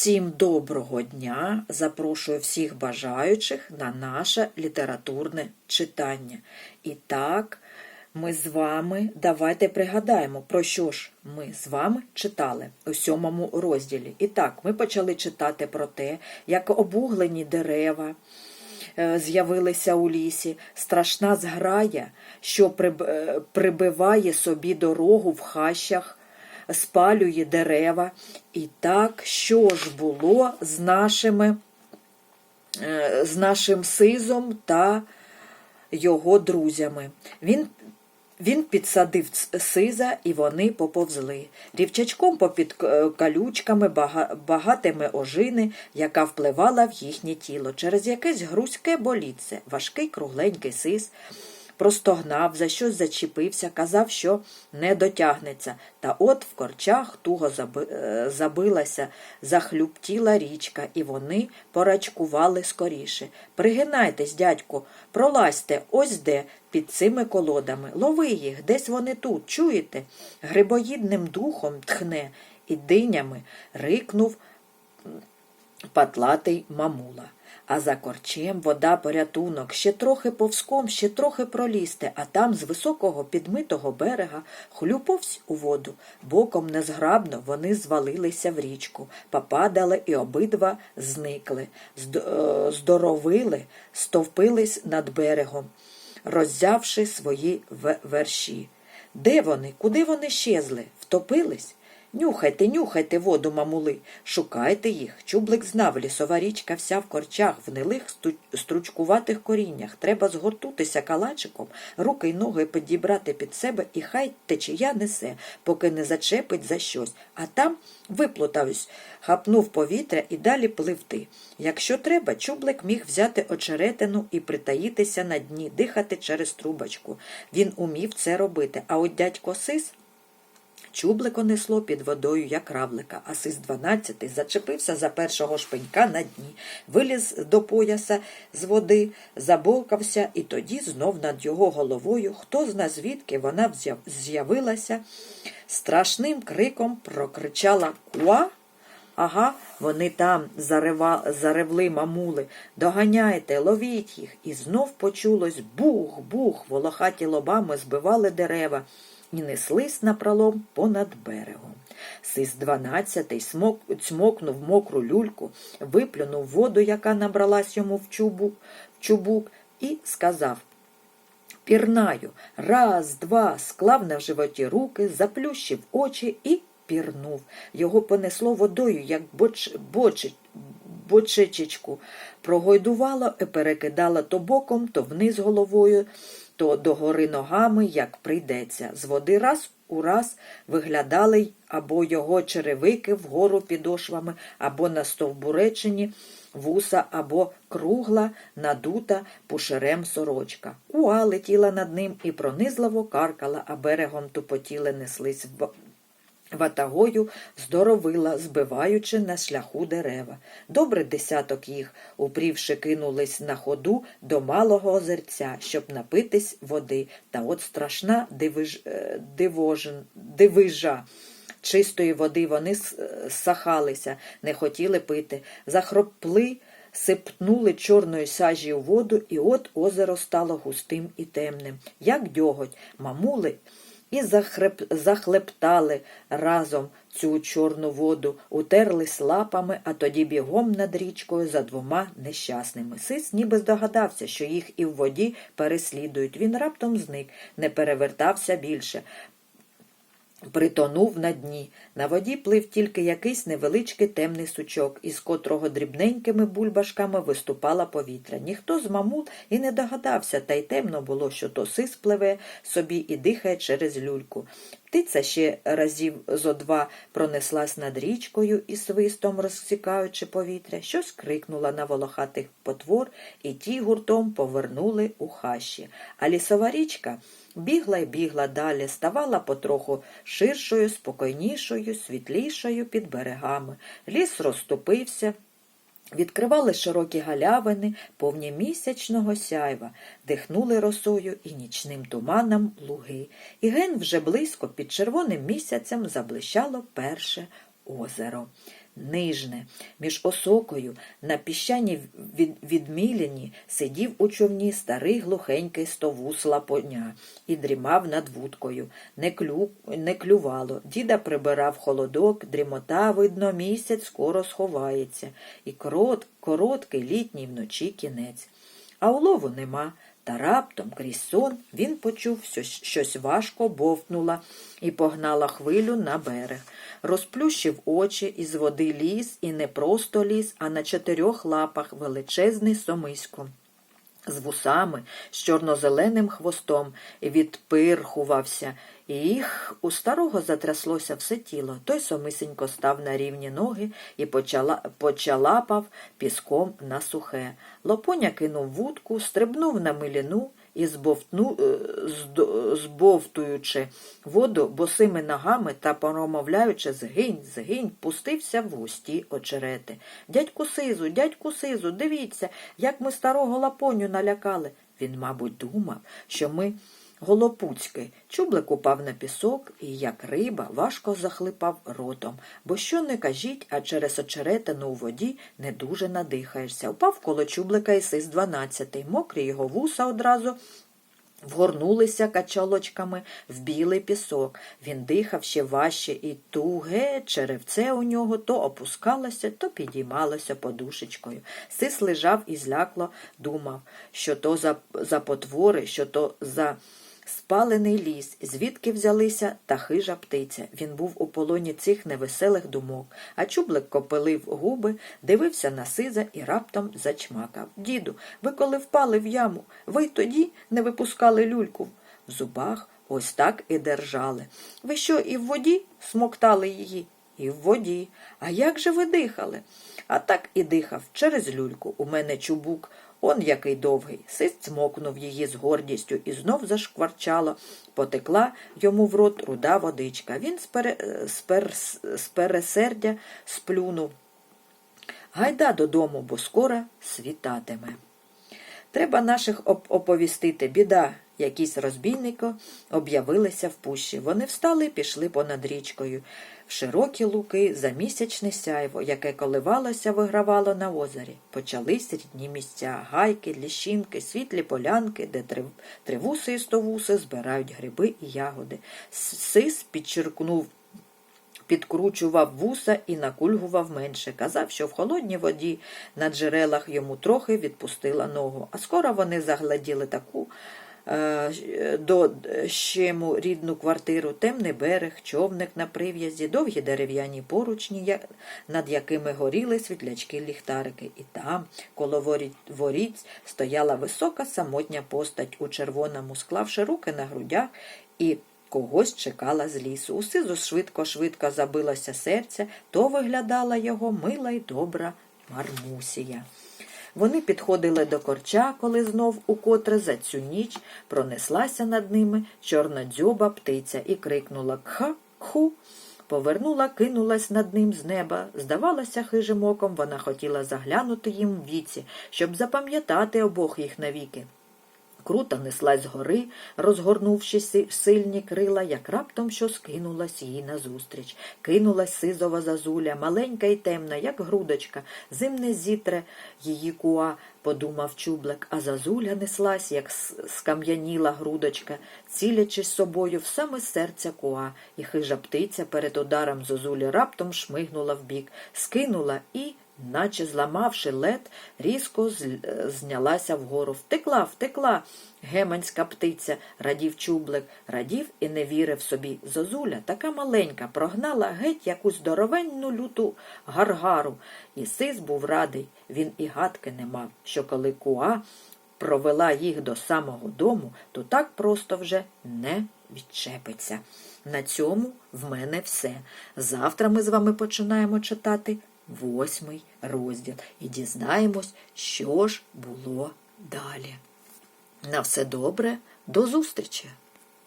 Всім доброго дня! Запрошую всіх бажаючих на наше літературне читання. І так, ми з вами давайте пригадаємо, про що ж ми з вами читали у сьомому розділі. І так, ми почали читати про те, як обуглені дерева е, з'явилися у лісі, страшна зграя, що е, прибиває собі дорогу в хащах спалює дерева. І так, що ж було з нашими, е, з нашим сизом та його друзями? Він він підсадив сиза, і вони поповзли. Рівчачком попід е, калючками бага- багатими ожини, яка впливала в їхнє тіло. Через якесь грузьке боліце, важкий кругленький сиз простогнав, за щось зачепився, казав, що не дотягнеться. Та от в корчах туго е, забилася, захлюптіла річка, і вони порачкували скоріше. Пригинайтесь, дядьку, пролазьте, ось де, під цими колодами. Лови їх, десь вони тут, чуєте? Грибоїдним духом тхне і динями рикнув патлатий мамула. А за корчем вода порятунок, ще трохи повзком, ще трохи пролізти, а там з високого підмитого берега хлюповсь у воду. Боком незграбно вони звалилися в річку, попадали і обидва зникли, е, здоровили, стовпились над берегом, роззявши свої ве- верші. Де вони? Куди вони щезли? Втопились? Нюхайте, нюхайте воду, мамули, шукайте їх. Чублик знав, лісова річка вся в корчах, в сту- стручкуватих коріннях. Треба згортутися калачиком, руки й ноги підібрати під себе, і хай течія несе, поки не зачепить за щось. А там виплутався, хапнув повітря і далі пливти. Якщо треба, чублик міг взяти очеретину і притаїтися на дні, дихати через трубочку. Він умів це робити. А от дядько Сис Чублико несло під водою, як равлика, а сис дванадцятий зачепився за першого шпенька на дні, виліз до пояса з води, забовкався, і тоді знов над його головою, хто зна звідки вона з'явилася, страшним криком прокричала Куа. Ага, вони там зарева, заревли мамули. Доганяйте, ловіть їх. І знов почулось бух, бух, волохаті лобами збивали дерева і неслись напролом понад берегом. Сис дванадцятий смок, цмокнув мокру люльку, виплюнув воду, яка набралась йому в чубук, в чубук, і сказав Пірнаю. Раз, два, склав на животі руки, заплющив очі і пірнув. Його понесло водою, як боч, боч, бочечечку. Прогойдувало і перекидало то боком, то вниз головою, то догори ногами, як прийдеться. З води раз у раз виглядали або його черевики вгору підошвами, або на стовбуречині вуса, або кругла, надута пушерем сорочка. Уа летіла над ним і пронизливо каркала, а берегом тупотіли неслись в Ватагою здоровила, збиваючи на шляху дерева. Добре десяток їх, упрівши, кинулись на ходу до малого озерця, щоб напитись води. Та от страшна дивиж... е, дивижа. Чистої води вони сахалися, не хотіли пити, захропли, сипнули чорної сажі у воду, і от озеро стало густим і темним, як дьоготь. Мамули і захреп... захлептали разом цю чорну воду, утерлись лапами, а тоді бігом над річкою за двома нещасними. Сис ніби здогадався, що їх і в воді переслідують. Він раптом зник, не перевертався більше. Притонув на дні. На воді плив тільки якийсь невеличкий темний сучок, із котрого дрібненькими бульбашками виступала повітря. Ніхто з мамул і не догадався, та й темно було, що то сис пливе собі і дихає через люльку. Птиця ще разів зо два пронеслась над річкою і свистом розсікаючи повітря, щось крикнула на волохатих потвор, і ті гуртом повернули у хащі. А лісова річка бігла й бігла далі, ставала потроху ширшою, спокійнішою, світлішою під берегами. Ліс розступився, Відкривали широкі галявини, повні місячного сяйва, дихнули росою і нічним туманом луги. І ген вже близько під червоним місяцем заблищало перше озеро. Нижне. Між осокою на піщаній від, відміляні сидів у човні старий глухенький стовус лапоня і дрімав над вудкою. Не, клю, не клювало. Діда прибирав холодок, дрімота, видно, місяць скоро сховається. І корот, короткий літній вночі кінець. А улову нема. Та раптом крізь сон він почув щось, щось важко бовтнула і погнала хвилю на берег. Розплющив очі, із води ліз, і не просто ліз, а на чотирьох лапах величезний сомисько. З вусами, з чорнозеленим хвостом, відпирхувався. І їх у старого затряслося все тіло. Той сомисенько став на рівні ноги і почала, почалапав піском на сухе. Лопоня кинув вудку, стрибнув на миліну і, збовтну, е, збовтуючи воду босими ногами та промовляючи згинь, згинь, пустився в густі очерети. Дядьку Сизу, дядьку Сизу, дивіться, як ми старого лапоню налякали. Він, мабуть, думав, що ми голопуцьки. Чублик упав на пісок і, як риба, важко захлипав ротом. Бо що не кажіть, а через очеретину у воді не дуже надихаєшся. Упав коло чублика і сис дванадцятий. Мокрі його вуса одразу Вгорнулися качалочками в білий пісок. Він дихав ще важче, і туге черевце у нього то опускалося, то підіймалося подушечкою. Сис лежав і злякло думав, що то за, за потвори, що то за спалений ліс, звідки взялися та хижа птиця. Він був у полоні цих невеселих думок, а чублик копилив губи, дивився на сиза і раптом зачмакав. Діду, ви коли впали в яму, ви тоді не випускали люльку. В зубах ось так і держали. Ви що, і в воді смоктали її? І в воді. А як же ви дихали? А так і дихав через люльку. У мене чубук. Он який довгий. Сис цмокнув її з гордістю і знов зашкварчало. Потекла йому в рот руда водичка. Він з, пере... з, пер... з пересердя сплюнув. Гайда додому, бо скоро світатиме. Треба наших оп- оповістити. Біда. Якісь розбійники об'явилися в пущі. Вони встали і пішли понад річкою. Широкі луки за місячне сяйво, яке коливалося, вигравало на озері. Почались рідні місця, гайки, ліщинки, світлі полянки, де тривуси і стовуси збирають гриби і ягоди. Сис підчеркнув підкручував вуса і накульгував менше. Казав, що в холодній воді на джерелах йому трохи відпустила ногу. А скоро вони загладіли таку до щему рідну квартиру, темний берег, човник на прив'язі, довгі дерев'яні поручні, над якими горіли світлячки ліхтарики. І там, коло воріць, стояла висока самотня постать у червоному, склавши руки на грудях і когось чекала з лісу. У сизу швидко-швидко забилося серце, то виглядала його мила й добра Мармусія. Вони підходили до корча, коли знов укотре за цю ніч пронеслася над ними чорнодзьоба птиця і крикнула Кха-ху. Повернула, кинулась над ним з неба. Здавалося, хижим оком вона хотіла заглянути їм в віці, щоб запам'ятати обох їх навіки. Круто неслась згори, розгорнувши сильні крила, як раптом що скинулась їй назустріч. Кинулась сизова зазуля, маленька і темна, як грудочка. Зим не зітре її куа, подумав чублик, а зазуля неслась, як скам'яніла грудочка, цілячись собою в саме серце куа, і хижа птиця перед ударом зозулі раптом шмигнула вбік, скинула і наче зламавши лед, різко е, знялася вгору. Втекла, втекла. Геманська птиця, радів чублик, радів і не вірив собі. Зозуля, така маленька, прогнала геть якусь здоровенну люту гаргару. І сис був радий, він і гадки не мав, що коли куа провела їх до самого дому, то так просто вже не відчепиться. На цьому в мене все. Завтра ми з вами починаємо читати восьмий розділ і дізнаємось, що ж було далі. На все добре, до зустрічі!